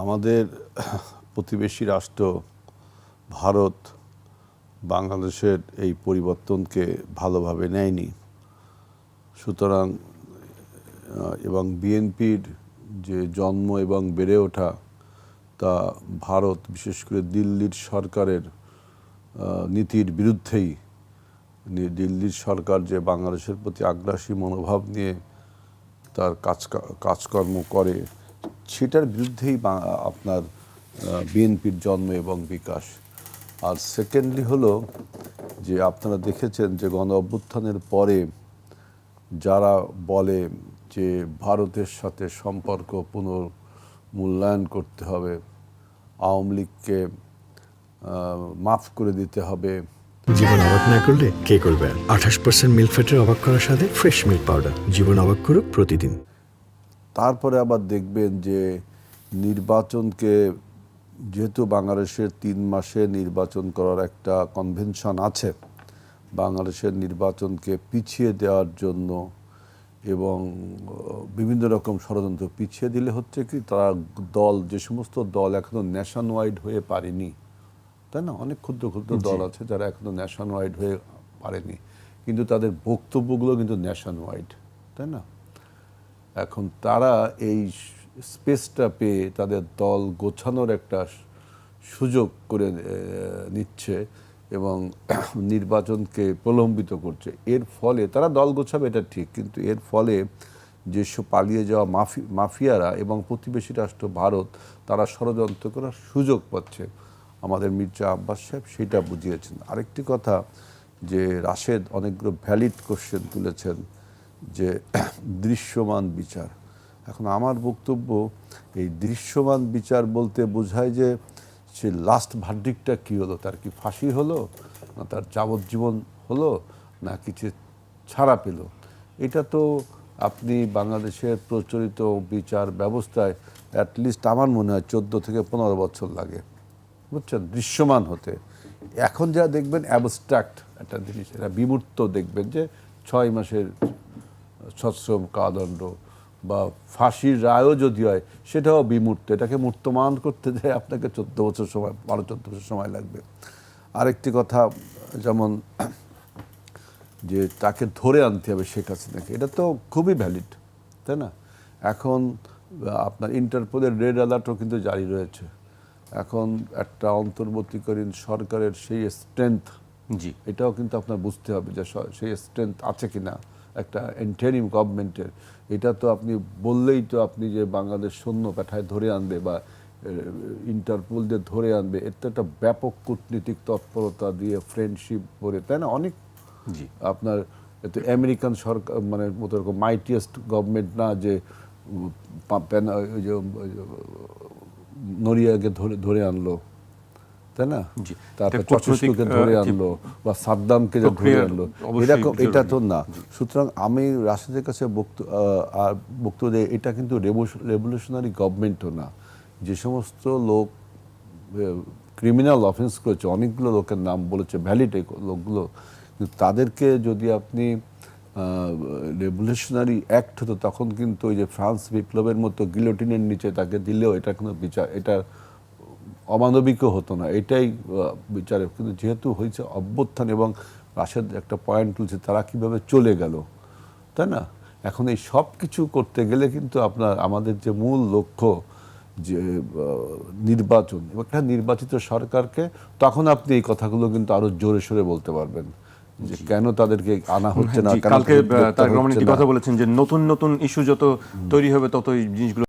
আমাদের প্রতিবেশী রাষ্ট্র ভারত বাংলাদেশের এই পরিবর্তনকে ভালোভাবে নেয়নি। সুতরাং এবং বিএনপির যে জন্ম এবং বেড়ে ওঠা তা ভারত, বিশেষ করে দিল্লির সরকারের নীতির বিরুদ্ধেই দিল্লির সরকার যে বাংলাদেশের প্রতি আগ্রাসী মনোভাব নিয়ে তার কাজ কাজকর্ম করে সেটার বিরুদ্ধেই আপনার বিএনপির জন্ম এবং বিকাশ। আর সেকেন্ডলি হলো যে আপনারা দেখেছেন যে গণ অভ্যুত্থানের পরে যারা বলে যে ভারতের সাথে সম্পর্ক পুনর্মূল্যায়ন করতে হবে, আওয়ামী লীগকে মাফ করে দিতে হবে। জীবন অবাক না করলে কে করবে? আঠাশ পার্সেন্ট মিল্ক ফ্যাটের অবাক করার সাথে ফ্রেশ মিল্ক পাউডার জীবন অবাক করুক প্রতিদিন। তারপরে আবার দেখবেন যে নির্বাচনকে যেহেতু বাংলাদেশের তিন মাসে নির্বাচন করার একটা কনভেনশন আছে বাংলাদেশের নির্বাচনকে পিছিয়ে দেওয়ার জন্য এবং বিভিন্ন রকম ষড়যন্ত্র পিছিয়ে দিলে হচ্ছে কি তারা দল যে সমস্ত দল এখনও ন্যাশন ওয়াইড হয়ে পারেনি তাই না? অনেক ক্ষুদ্র ক্ষুদ্র দল আছে যারা এখনও ন্যাশন ওয়াইড হয়ে পারেনি কিন্তু তাদের বক্তব্যগুলো কিন্তু ন্যাশন ওয়াইড তাই না? এখন তারা এই স্পেসটা পেয়ে তাদের দল গোছানোর একটা সুযোগ করে নিচ্ছে এবং নির্বাচনকে প্রলম্বিত করছে। এর ফলে তারা দল গোছাবে, এটা ঠিক, কিন্তু এর ফলে যেসব পালিয়ে যাওয়া মাফি, মাফিয়ারা এবং প্রতিবেশী রাষ্ট্র ভারত, তারা ষড়যন্ত্র করার সুযোগ পাচ্ছে। আমাদের মির্জা আব্বাস সাহেব সেটা বুঝিয়েছেন। আরেকটি কথা যে রাশেদ অনেকগুলো ভ্যালিড কোশ্চেন তুলেছেন। যে দৃশ্যমান বিচার। এখন আমার বক্তব্য, এই দৃশ্যমান বিচার বলতে বোঝায় যে সে লাস্ট ভার্ডিকটা কী হলো? তার কি ফাঁসি হলো? না তার যাবজ্জীবন হলো? না কিছু ছাড়া পেল? এটা তো আপনি বাংলাদেশের প্রচলিত বিচার ব্যবস্থায় অ্যাটলিস্ট আমার মনে হয় চোদ্দ থেকে পনেরো বছর লাগে। বুঝছেন? দৃশ্যমান হতে। এখন যা দেখবেন অ্যাবস্ট্রাক্ট একটা জিনিস এটা বিমূর্ত দেখবেন যে ছয় মাসের সশ্রম কাদণ্ড বা ফাঁসির রায়ও যদি হয় সেটাও বিমূর্ত। এটাকে মূর্তমান করতে যায় আপনাকে চোদ্দ বছর সময় বারো চোদ্দ বছর সময় লাগবে। আরেকটি কথা যেমন যে তাকে ধরে আনতে হবে শেখ হাসিনাকে এটা তো খুবই ভ্যালিড তাই না? এখন আপনার ইন্টারপোলের রেড অ্যালার্টও কিন্তু জারি রয়েছে। এখন একটা অন্তর্বর্তীকালীন সরকারের সেই স্ট্রেংথ জি। এটাও কিন্তু আপনার বুঝতে হবে যে সেই স্ট্রেংথ আছে কিনা। একটা এন্টারিম গভর্নমেন্টের এটা তো আপনি বললেই তো আপনি যে বাংলাদেশ সৈন্য পাঠায় ধরে আনবে বা ইন্টারপোল দিয়ে ধরে আনবে এর তো একটা ব্যাপক কূটনীতিক তৎপরতা দিয়ে ফ্রেন্ডশিপ করে তাই না? অনেক জি। আপনার এতে আমেরিকান সরকার মানে মতো এরকম মাইটিয়েস্ট গভর্নমেন্ট না যে নরিয়াকে ধরে ধরে আনলো। তাই না? তারপর ধরে আনলো বা সাদ্দামকে যে ধরে আনলো। এরকম এটা তো না। সুতরাং আমি রাশিদের কাছে বক্তব্য এটা কিন্তু রেভলিউশনারি গভর্নমেন্টও না। যে সমস্ত লোক ক্রিমিনাল অফেন্স করেছে অনেকগুলো লোকের নাম বলেছে ভ্যালিড লোকগুলো। কিন্তু তাদেরকে যদি আপনি রেভলিউশনারি অ্যাক্ট হতো তখন কিন্তু ওই যে ফ্রান্স বিপ্লবের মতো গিলোটিনের নিচে তাকে দিলেও এটা কোনো বিচার এটা অমানবিকও হতো না এটাই বিচারে। কিন্তু যেহেতু হয়েছে অভ্যুত্থান এবং রাশেদ একটা পয়েন্ট তুলছে তারা কীভাবে চলে গেল তাই না? এখন এই সব কিছু করতে গেলে কিন্তু আপনার আমাদের যে মূল লক্ষ্য যে নির্বাচন এবং একটা নির্বাচিত সরকারকে তখন আপনি এই কথাগুলো কিন্তু আরও জোরে সোরে বলতে পারবেন যে কেন তাদেরকে আনা হচ্ছে না কালকে তারেক রহমান। কথা বলেছেন যে নতুন নতুন ইস্যু যত তৈরি হবে তত এই জিনিসগুলো